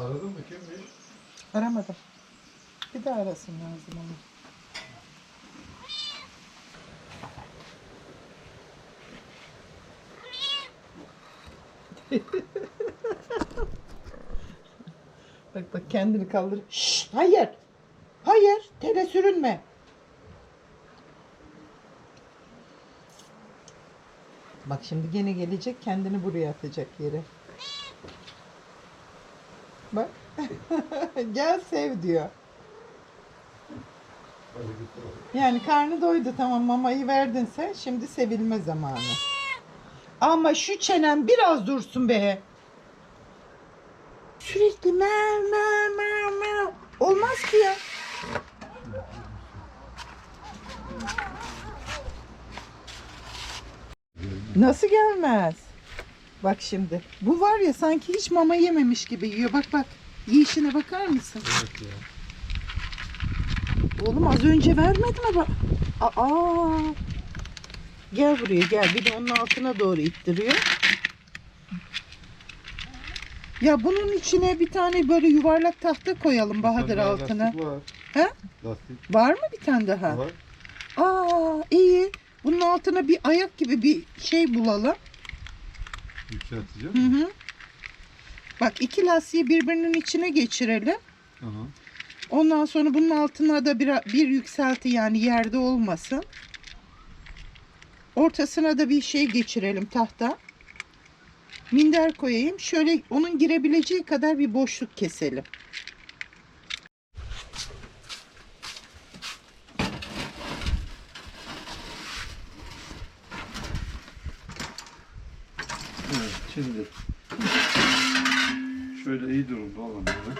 Aradın mı kimmiş? Aramadım. Bir daha arasın lazım onu. bak bak kendini kaldır. Şşt, hayır. Hayır. Tele sürünme. Bak şimdi gene gelecek kendini buraya atacak yere. Bak. Gel sev diyor. Yani karnı doydu tamam mamayı verdin sen şimdi sevilme zamanı. Ama şu çenen biraz dursun be. Sürekli mev mev mev mev. Olmaz ki ya. Nasıl gelmez? Bak şimdi. Bu var ya sanki hiç mama yememiş gibi yiyor. Bak bak. Yiyişine bakar mısın? Evet ya. Oğlum az önce vermedi mi bak? Aa. Gel buraya gel. Bir de onun altına doğru ittiriyor. Ya bunun içine bir tane böyle yuvarlak tahta koyalım Bahadır Daha altına. Lastik var. He? Lastik Var mı bir tane daha? var. Aa iyi. Bunun altına bir ayak gibi bir şey bulalım. Yükselteceğim. Hı hı. Bak iki lastiği birbirinin içine geçirelim. Aha. Ondan sonra bunun altına da bir, bir yükselti yani yerde olmasın. Ortasına da bir şey geçirelim tahta. Minder koyayım. Şöyle onun girebileceği kadar bir boşluk keselim. Evet şimdi. Şöyle iyi durumda olanları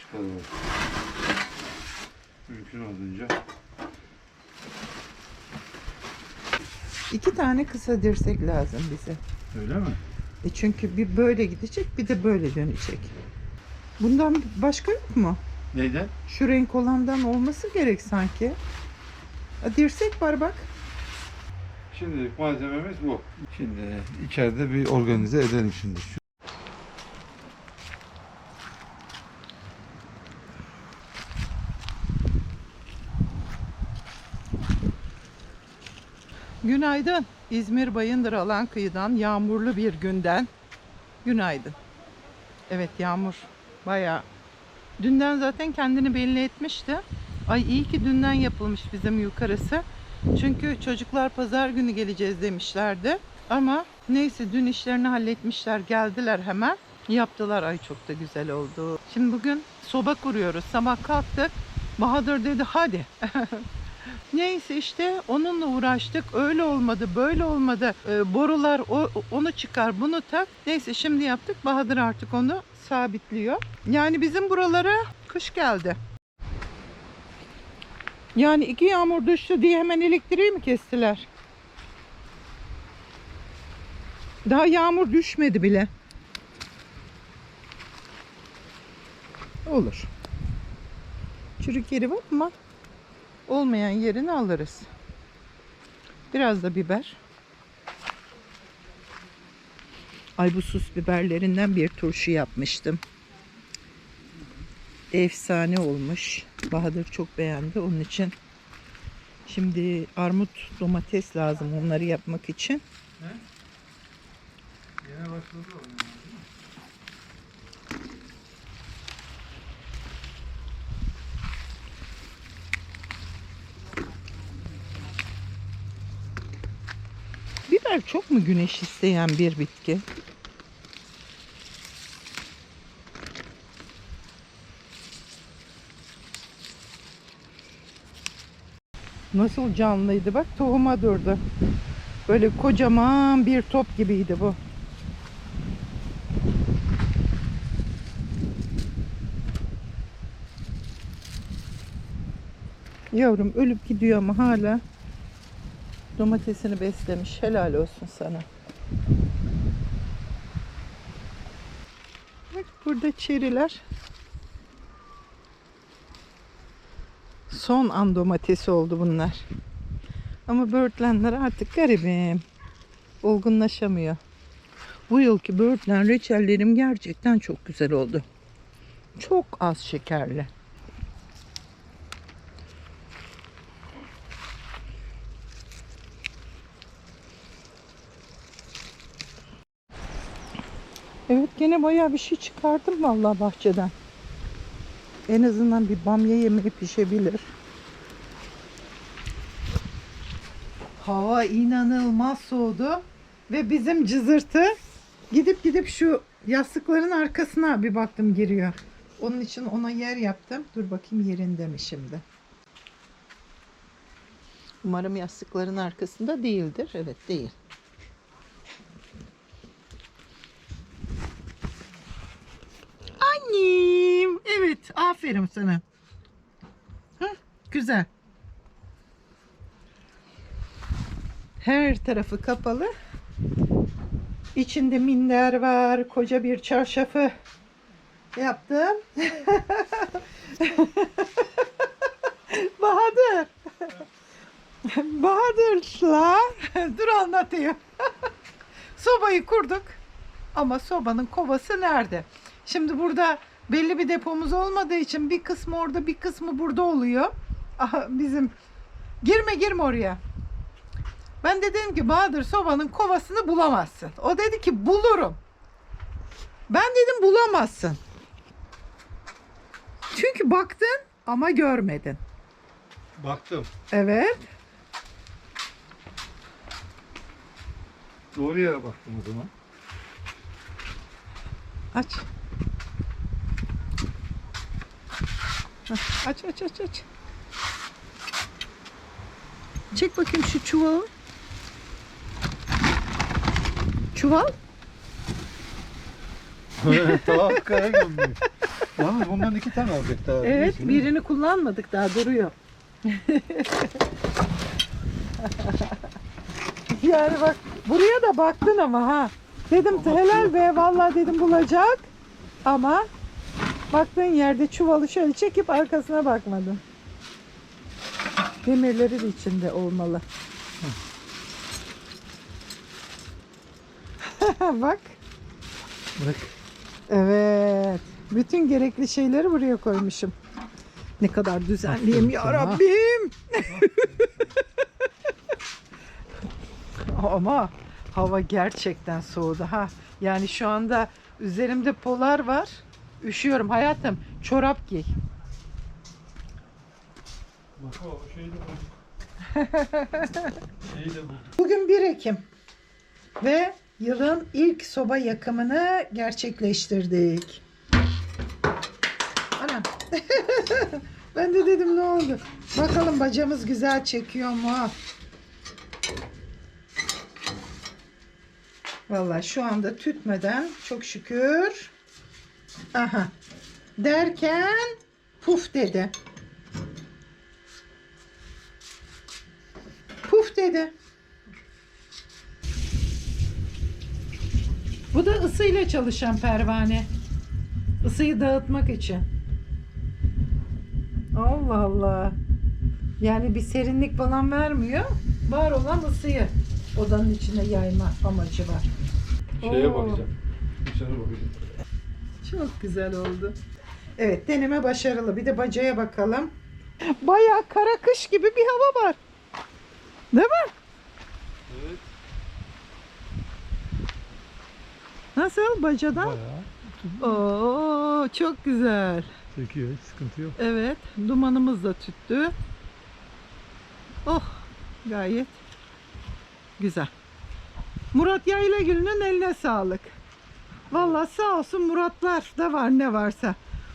çıkaralım. Mümkün olduğunca. İki tane kısa dirsek lazım bize. Öyle mi? E çünkü bir böyle gidecek bir de böyle dönecek. Bundan başka yok mu? Neyden? Şu renk olandan olması gerek sanki. Ha, Dirsek var bak. Şimdilik malzememiz bu. Şimdi içeride bir organize edelim şimdi. Şu- Günaydın. İzmir Bayındır alan kıyıdan yağmurlu bir günden günaydın. Evet yağmur bayağı. Dünden zaten kendini belli etmişti. Ay iyi ki dünden yapılmış bizim yukarısı. Çünkü çocuklar pazar günü geleceğiz demişlerdi. Ama neyse dün işlerini halletmişler geldiler hemen. Yaptılar ay çok da güzel oldu. Şimdi bugün soba kuruyoruz. Sabah kalktık. Bahadır dedi hadi Neyse işte onunla uğraştık. Öyle olmadı, böyle olmadı. Ee, borular o, onu çıkar, bunu tak. Neyse şimdi yaptık. Bahadır artık onu sabitliyor. Yani bizim buralara kış geldi. Yani iki yağmur düştü diye hemen elektriği mi kestiler? Daha yağmur düşmedi bile. Olur. Çürük yeri var ama olmayan yerini alırız. Biraz da biber. Ay bu sus biberlerinden bir turşu yapmıştım. Efsane olmuş. Bahadır çok beğendi onun için. Şimdi armut domates lazım onları yapmak için. Yine başladı o. Biber çok mu güneş isteyen bir bitki? Nasıl canlıydı bak tohuma durdu. Böyle kocaman bir top gibiydi bu. Yavrum ölüp gidiyor ama hala domatesini beslemiş. Helal olsun sana. Bak burada çeriler. Son an domatesi oldu bunlar. Ama böğürtlenler artık garibim. Olgunlaşamıyor. Bu yılki böğürtlen reçellerim gerçekten çok güzel oldu. Çok az şekerli. Gene bayağı bir şey çıkardım vallahi bahçeden. En azından bir bamya yemeği pişebilir. Hava inanılmaz soğudu ve bizim cızırtı gidip gidip şu yastıkların arkasına bir baktım giriyor. Onun için ona yer yaptım. Dur bakayım yerinde mi şimdi. Umarım yastıkların arkasında değildir. Evet değil. Annem. Evet aferin sana. Hı, güzel. Her tarafı kapalı. İçinde minder var. Koca bir çarşafı yaptım. Bahadır. Bahadır'la dur anlatayım. Sobayı kurduk. Ama sobanın kovası nerede? Şimdi burada belli bir depomuz olmadığı için bir kısmı orada bir kısmı burada oluyor. Aha, bizim girme girme oraya. Ben de dedim ki Bahadır sobanın kovasını bulamazsın. O dedi ki bulurum. Ben dedim bulamazsın. Çünkü baktın ama görmedin. Baktım. Evet. Doğru yere baktım o zaman. Aç. Hah, Aç aç aç aç. Çek bakayım şu çuvalı. Çuval? tamam kara gömdüm. Yalnız bundan iki tane alacak daha. Evet, İyisini. birini kullanmadık daha duruyor. yani bak buraya da baktın ama ha. Dedim helal be vallahi dedim bulacak. Ama baktığın yerde çuvalı şöyle çekip arkasına bakmadın. Demirleri de içinde olmalı. bak. Bırak. Evet. Bütün gerekli şeyleri buraya koymuşum. Ne kadar düzenliyim ya. Rabbim. Ama hava gerçekten soğudu ha. Yani şu anda üzerimde polar var. Üşüyorum hayatım. Çorap giy. Bak o şeyi de bulduk. şeyi de bulduk. Bugün 1 Ekim ve yılın ilk soba yakımını gerçekleştirdik. Anam. ben de dedim ne oldu? Bakalım bacamız güzel çekiyor mu? Vallahi şu anda tütmeden çok şükür. Aha. Derken puf dedi. Puf dedi. Bu da ısıyla çalışan pervane. Isıyı dağıtmak için. Allah Allah. Yani bir serinlik falan vermiyor. Var olan ısıyı odanın içine yayma amacı var. Şeye Oo. bakacağım. Dışarı bakacağım. Çok güzel oldu. Evet deneme başarılı. Bir de bacaya bakalım. Bayağı kara kış gibi bir hava var. Değil mi? Evet. Nasıl bacadan? Bayağı Oo çok güzel. çekiyor. Hiç sıkıntı yok. Evet, dumanımız da tüttü. Oh, gayet güzel. Murat Yaylagül'ün eline sağlık. Vallahi sağ olsun Muratlar da var ne varsa.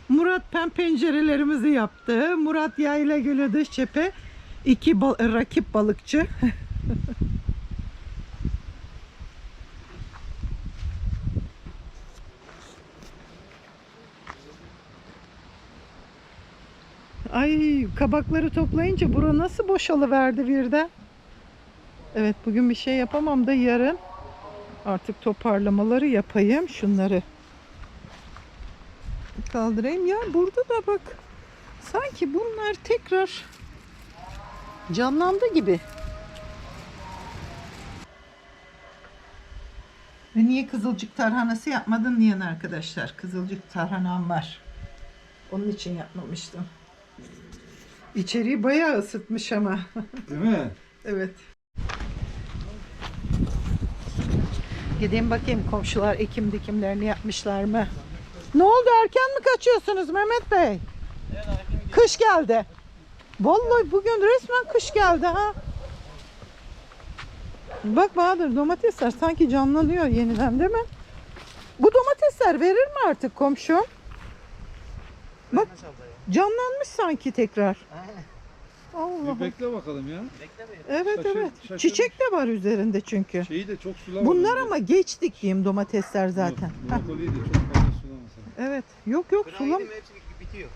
Murat pen pencerelerimizi yaptı. Murat Yaylagül'ü dış cephe iki bal- rakip balıkçı. Ay kabakları toplayınca bura nasıl boşalıverdi birden. Evet bugün bir şey yapamam da yarın artık toparlamaları yapayım. Şunları kaldırayım. Ya burada da bak sanki bunlar tekrar canlandı gibi. Ve niye kızılcık tarhanası yapmadın diyen arkadaşlar. Kızılcık tarhanam var. Onun için yapmamıştım. İçeriği bayağı ısıtmış ama. Değil mi? evet. Gideyim bakayım komşular ekim dikimlerini yapmışlar mı? Ne oldu erken mi kaçıyorsunuz Mehmet Bey? Kış geldi. Vallahi bugün resmen kış geldi ha. Bak Bahadır domatesler sanki canlanıyor yeniden değil mi? Bu domatesler verir mi artık komşum? Bak canlanmış sanki tekrar. Allah. Bir bekle bakalım ya. Evet Şaşır- evet. şaşırmış. Çiçek de var üzerinde çünkü. Şeyi de çok sulamadım. Bunlar ama geç diktiğim domatesler zaten. Heh, Brokoliyi de çok fazla sulamasın. Evet. Yok yok sulam. yedim, hepsi bitiyor.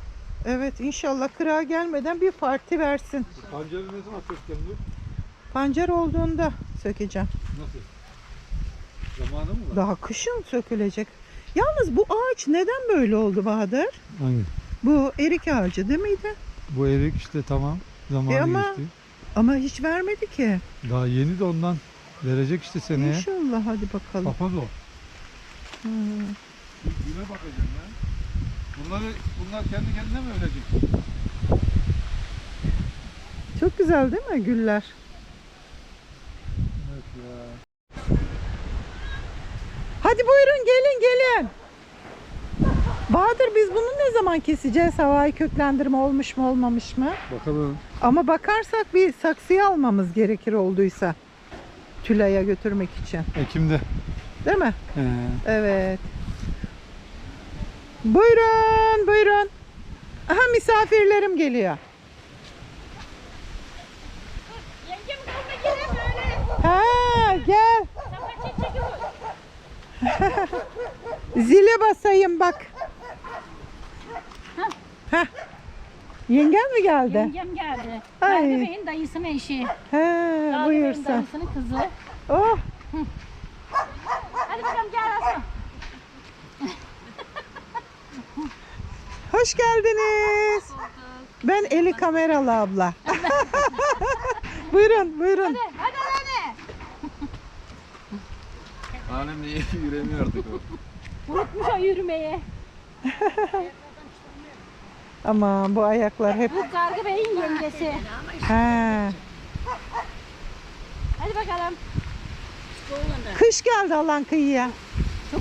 Evet inşallah kırağa gelmeden bir parti versin. Pancarı ne zaman sökeceğim dur? Pancar olduğunda sökeceğim. Nasıl? Zamanı mı var? Daha kışın sökülecek. Yalnız bu ağaç neden böyle oldu Bahadır? Hangi? Bu erik ağacı değil miydi? Bu erik işte tamam. Zamanı E ama- geçti. Ama hiç vermedi ki. Daha yeni de ondan verecek işte seneye. İnşallah hadi bakalım. Papaz o. Hmm. Güne bakacağım ya. Bunları, bunlar kendi kendine mi ölecek? Çok güzel değil mi güller? Evet ya. Hadi buyurun gelin gelin. Bahadır biz bunu ne zaman keseceğiz? Havai köklendirme olmuş mu olmamış mı? Bakalım. Ama bakarsak bir saksıya almamız gerekir olduysa. Tülay'a götürmek için. Ekim'de. Değil mi? He. Evet. Buyurun, buyurun. Aha misafirlerim geliyor. Ha, gel. Zile basayım bak. Heh. Yengen mi geldi? Yengem geldi. Ay. Ferdi Bey'in dayısının eşi. He, buyur Bey'in sen. dayısının kızı. Oh, Hadi bakalım gel Aslan. hoş geldiniz. Ben Eli kameralı abla. buyurun, buyurun. Hadi hadi. Annemle yürüyemiyor artık o. Unutmuş o yürümeyi. Ama bu ayaklar hep Bu Kargı Bey'in yengesi. He. Hadi bakalım. Kış geldi Alan kıyıya.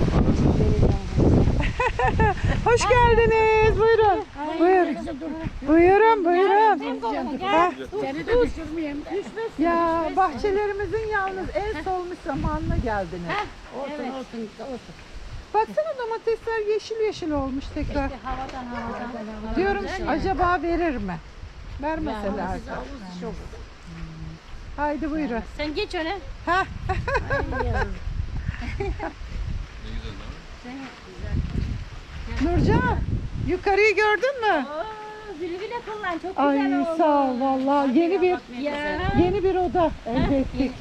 Hoş geldiniz. Buyurun. Buyurun. Buyurun, buyurun. Ha, gel. Seni de düşürmeyeyim. Düşmesin. Ya bahçelerimizin yalnız en solmuş zamanına geldiniz. Evet. Baksana domatesler yeşil yeşil olmuş tekrar. İşte havadan havadan. Diyorum Güzel ya. acaba verir mi? Vermeseler. Çok. Haydi buyurun. Sen geç öne. Ha, Nurcan, yukarıyı gördün mü? Oo, güle güle kullan. Çok Ay güzel oldu. sağ ol vallahi yeni bir Ya. yeni bir oda elde ettik.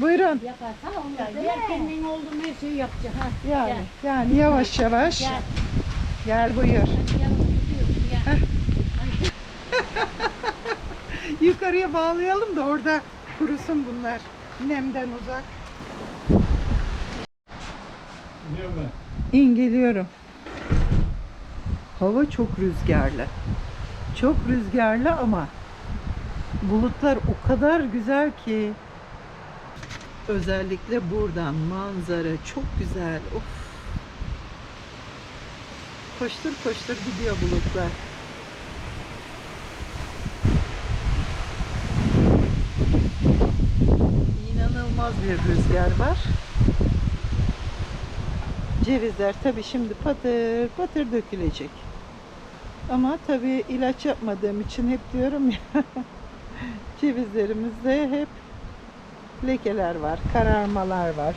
Buyurun. Yaparsan değil mi? Kendin olduğunu her şeyi yapacak. Ha. Yani yani yavaş yavaş Gel. gel buyur. Yukarıya bağlayalım da orada kurusun bunlar. Nemden uzak. Biliyorum ben. İn geliyorum. Hava çok rüzgarlı. Çok rüzgarlı ama bulutlar o kadar güzel ki özellikle buradan manzara çok güzel. Of. Koştur koştur gidiyor bulutlar. İnanılmaz bir rüzgar var. Cevizler tabi şimdi patır patır dökülecek. Ama tabi ilaç yapmadığım için hep diyorum ya cevizlerimizde hep lekeler var, kararmalar var,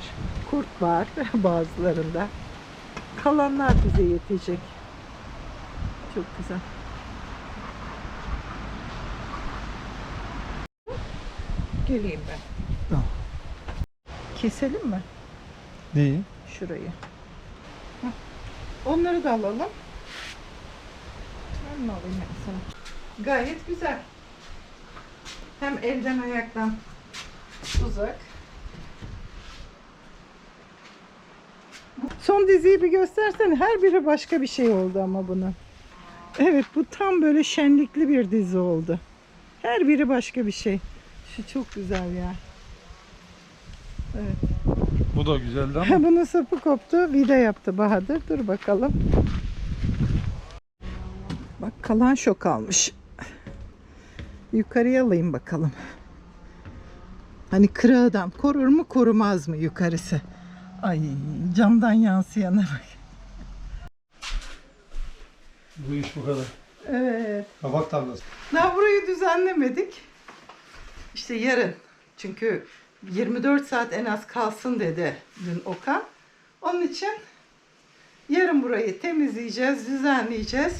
kurt var bazılarında. Kalanlar bize yetecek. Çok güzel. Geleyim ben. Tamam. Keselim mi? Neyi? Şurayı. Onları da alalım. Ben mi alayım ben sana? Gayet güzel. Hem elden ayaktan uzak. Son diziyi bir göstersene. Her biri başka bir şey oldu ama bunun. Evet bu tam böyle şenlikli bir dizi oldu. Her biri başka bir şey. Şu çok güzel ya. Evet. Bu da güzeldi ama. Bunun sapı koptu. Vida yaptı Bahadır. Dur bakalım. Bak kalan şok almış. Yukarıya alayım bakalım. Hani kırağıdan korur mu korumaz mı yukarısı? Ay camdan yansıyana bak. Bu iş bu kadar. Evet. Kabak tarlası. Daha burayı düzenlemedik. İşte yarın. Çünkü 24 saat en az kalsın dedi dün Okan. Onun için yarın burayı temizleyeceğiz, düzenleyeceğiz.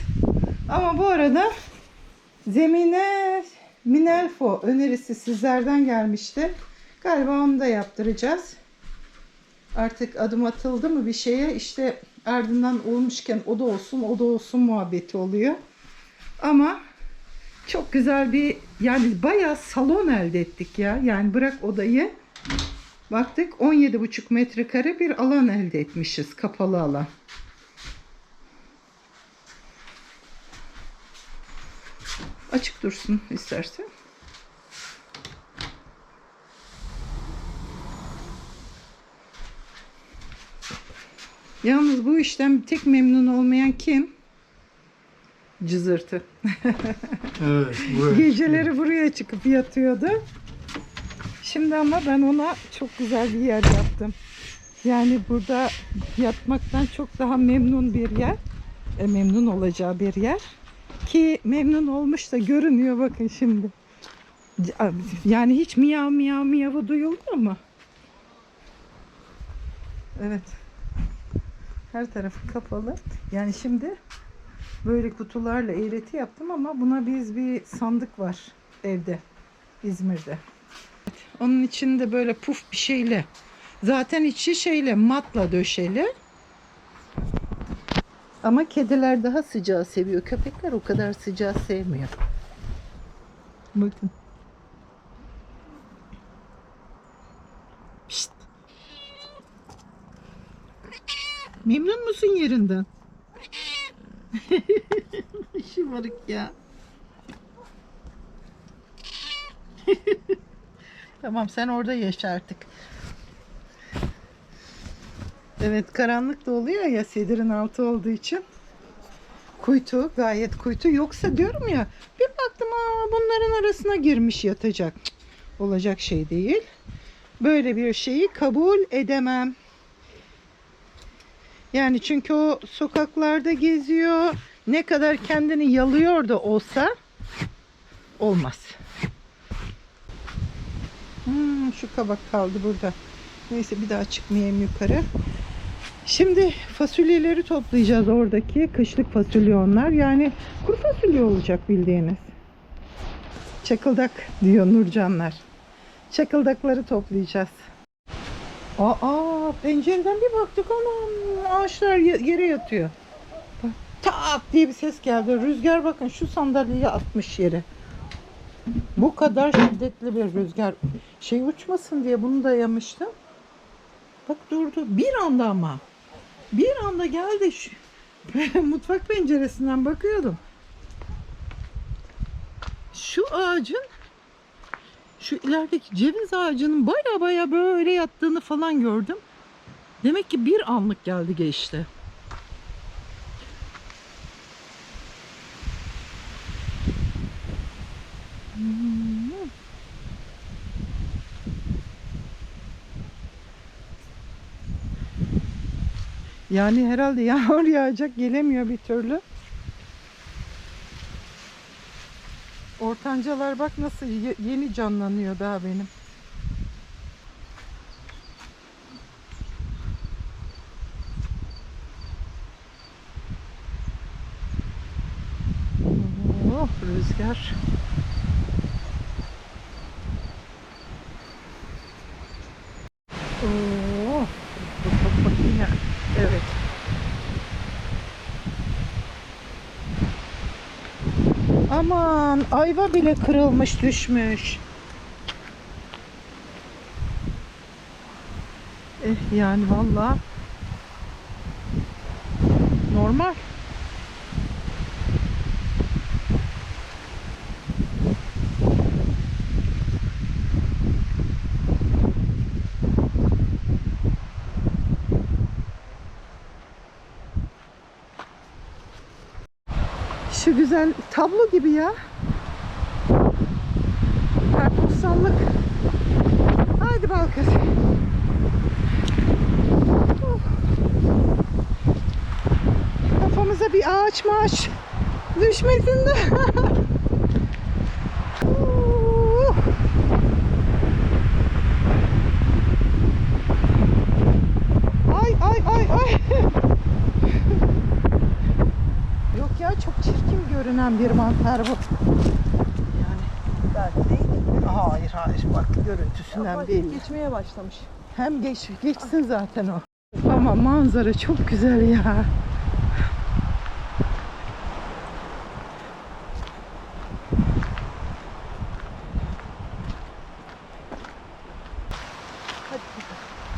Ama bu arada zemine Minelfo önerisi sizlerden gelmişti. Galiba onu da yaptıracağız. Artık adım atıldı mı bir şeye işte ardından olmuşken o da olsun o da olsun muhabbeti oluyor. Ama çok güzel bir yani bayağı salon elde ettik ya. Yani bırak odayı. Baktık 17,5 metrekare bir alan elde etmişiz. Kapalı alan. Açık dursun istersen. Yalnız bu işten tek memnun olmayan kim? Cızırtı. Evet. Buraya. Geceleri buraya çıkıp yatıyordu. Şimdi ama ben ona çok güzel bir yer yaptım. Yani burada yatmaktan çok daha memnun bir yer. E, memnun olacağı bir yer. Ki memnun olmuş da görünüyor bakın şimdi. Yani hiç miyav miyav miyavı duyuldu mu? Evet. Her tarafı kapalı. Yani şimdi böyle kutularla eğreti yaptım ama buna biz bir sandık var evde İzmir'de. Onun içinde böyle puf bir şeyle zaten içi şeyle matla döşeli. Ama kediler daha sıcağı seviyor. Köpekler o kadar sıcağı sevmiyor. Bakın. Pişt. Memnun musun yerinden? Şımarık ya. tamam sen orada yaşa artık. Evet karanlık da oluyor ya sedirin altı olduğu için. Kuytu gayet kuytu. Yoksa diyorum ya bir baktım aa, bunların arasına girmiş yatacak. Cık, olacak şey değil. Böyle bir şeyi kabul edemem. Yani çünkü o sokaklarda geziyor. Ne kadar kendini yalıyor da olsa olmaz. Hmm, şu kabak kaldı burada. Neyse bir daha çıkmayayım yukarı. Şimdi fasulyeleri toplayacağız oradaki. Kışlık fasulye onlar. Yani kuru fasulye olacak bildiğiniz. Çakıldak diyor Nurcanlar. Çakıldakları toplayacağız. Aa pencereden bir baktık anam ağaçlar ye- yere yatıyor. Bak, Tak diye bir ses geldi. Rüzgar bakın şu sandalyeyi atmış yere. Bu kadar şiddetli bir rüzgar. Şey uçmasın diye bunu dayamıştım. Bak durdu. Bir anda ama. Bir anda geldi. Şu, mutfak penceresinden bakıyordum. Şu ağacın şu ilerideki ceviz ağacının baya baya böyle yattığını falan gördüm. Demek ki bir anlık geldi geçti. Yani herhalde yağmur yağacak gelemiyor bir türlü. Ortancalar bak nasıl ye- yeni canlanıyor daha benim. Oh rüzgar. Oh, bak bak bak yine. Evet. Aman ayva bile kırılmış düşmüş. Eh yani valla normal. Şu güzel tablo gibi ya. Bal kız. Kafamıza bir ağaç maaş düşmesin de. Ay ay ay ay. Yok ya çok çirkin görünen bir mantar bu. Hayır hayır bak görüntüsünden belli. Geçmeye başlamış. Hem geç, geçsin zaten o. Ama manzara çok güzel ya.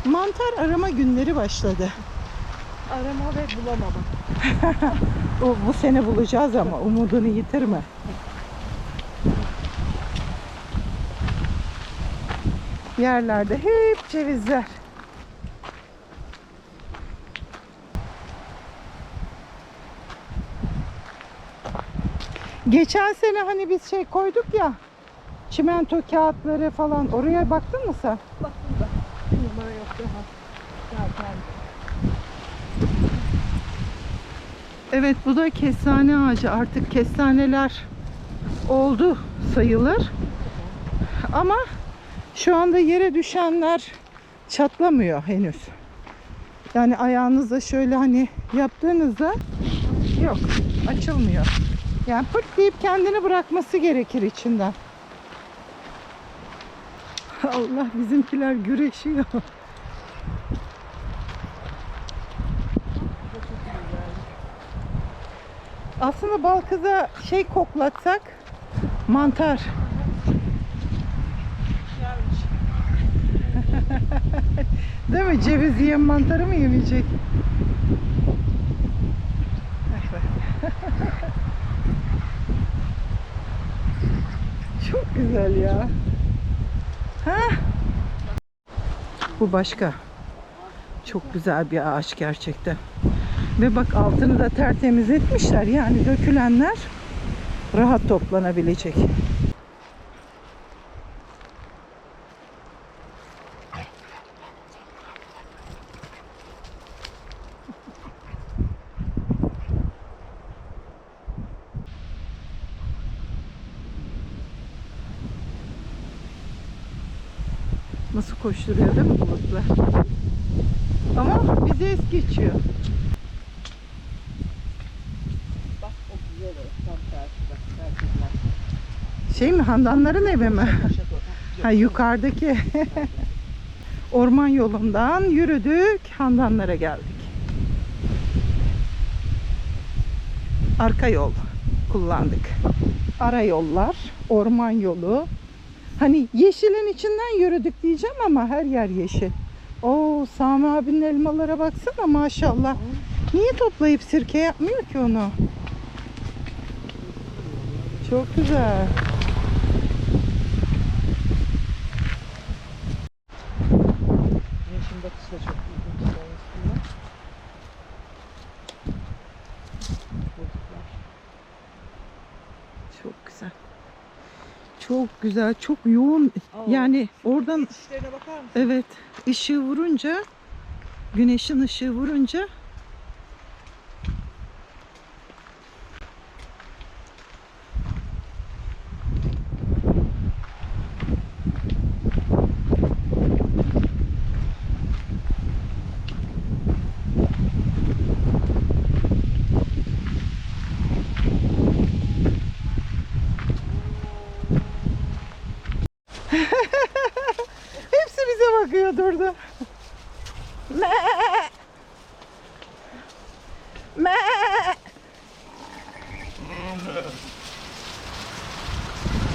Mantar arama günleri başladı. Arama ve bulamama. O, bu sene bulacağız ama umudunu yitirme. Yerlerde hep cevizler. Geçen sene hani biz şey koyduk ya çimento kağıtları falan oraya baktın mı sen? Baktım da. Numara yok daha. Zaten. Evet bu da kestane ağacı. Artık kestaneler oldu sayılır. Ama şu anda yere düşenler çatlamıyor henüz. Yani ayağınızda şöyle hani yaptığınızda yok açılmıyor. Yani pırt deyip kendini bırakması gerekir içinden. Allah bizimkiler güreşiyor. Aslında bal kıza şey koklatsak mantar. Değil mi? Ceviz yiyen mantarı mı yemeyecek? Çok güzel ya. Ha? Bu başka. Çok güzel bir ağaç gerçekten. Ve bak altını da tertemiz etmişler. Yani dökülenler rahat toplanabilecek. Nasıl koşturuyor değil mi bulutlar? Ama bizi es geçiyor. Bak o güzel o. Tam karşıda. Karşıda. Şey mi Handanların evi mi? Ha yukarıdaki orman yolundan yürüdük Handanlara geldik. Arka yol kullandık. Ara yollar, orman yolu. Hani yeşilin içinden yürüdük diyeceğim ama her yer yeşil. Oo Sami abinin elmalara baksana maşallah. Niye toplayıp sirke yapmıyor ki onu? Çok güzel. Yeşil batısı da çok ilginç. Aslında. Bulutlar. Çok güzel. Çok güzel, çok yoğun. Aa, Yani oradan bakar mısın? evet ışığı vurunca güneşin ışığı vurunca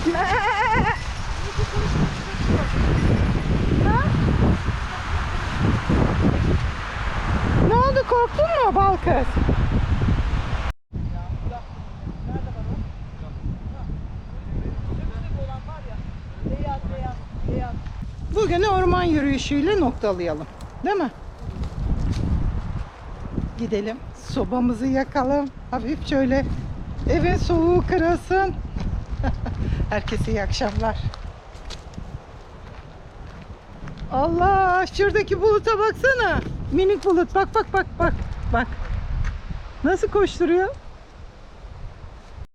gitme. ne oldu korktun mu bal kız? Bugünü orman yürüyüşüyle noktalayalım. Değil mi? Gidelim. Sobamızı yakalım. Hafif şöyle evin soğuğu kırılsın. Herkese iyi akşamlar. Allah şuradaki buluta baksana. Minik bulut bak bak bak bak bak. Nasıl koşturuyor?